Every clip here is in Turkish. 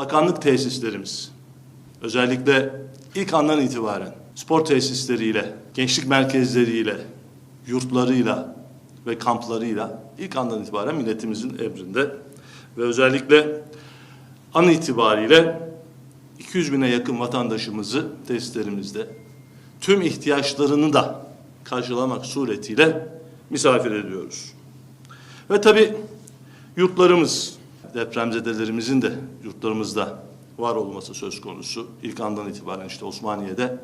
bakanlık tesislerimiz, özellikle ilk andan itibaren spor tesisleriyle, gençlik merkezleriyle, yurtlarıyla ve kamplarıyla ilk andan itibaren milletimizin emrinde ve özellikle an itibariyle 200 bine yakın vatandaşımızı tesislerimizde tüm ihtiyaçlarını da karşılamak suretiyle misafir ediyoruz. Ve tabii yurtlarımız, depremzedelerimizin de yurtlarımızda var olması söz konusu. İlk andan itibaren işte Osmaniye'de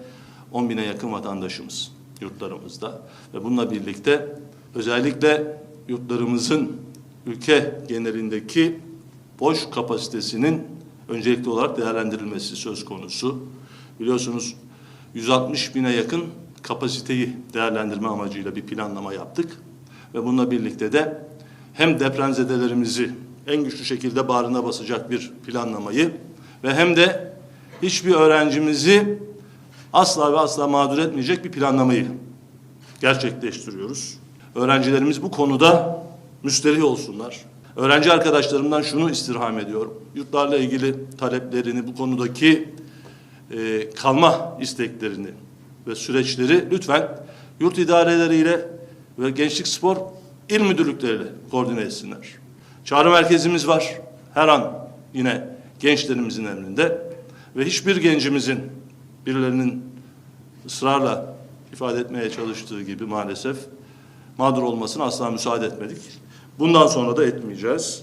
10 bine yakın vatandaşımız yurtlarımızda. Ve bununla birlikte özellikle yurtlarımızın ülke genelindeki boş kapasitesinin öncelikli olarak değerlendirilmesi söz konusu. Biliyorsunuz 160 bine yakın kapasiteyi değerlendirme amacıyla bir planlama yaptık. Ve bununla birlikte de hem depremzedelerimizi en güçlü şekilde bağrına basacak bir planlamayı ve hem de hiçbir öğrencimizi asla ve asla mağdur etmeyecek bir planlamayı gerçekleştiriyoruz. Öğrencilerimiz bu konuda müsterih olsunlar. Öğrenci arkadaşlarımdan şunu istirham ediyorum. Yurtlarla ilgili taleplerini, bu konudaki e, kalma isteklerini ve süreçleri lütfen yurt idareleriyle ve Gençlik Spor il müdürlükleriyle koordine etsinler. Çağrı merkezimiz var. Her an yine gençlerimizin emrinde ve hiçbir gencimizin birilerinin ısrarla ifade etmeye çalıştığı gibi maalesef mağdur olmasına asla müsaade etmedik. Bundan sonra da etmeyeceğiz.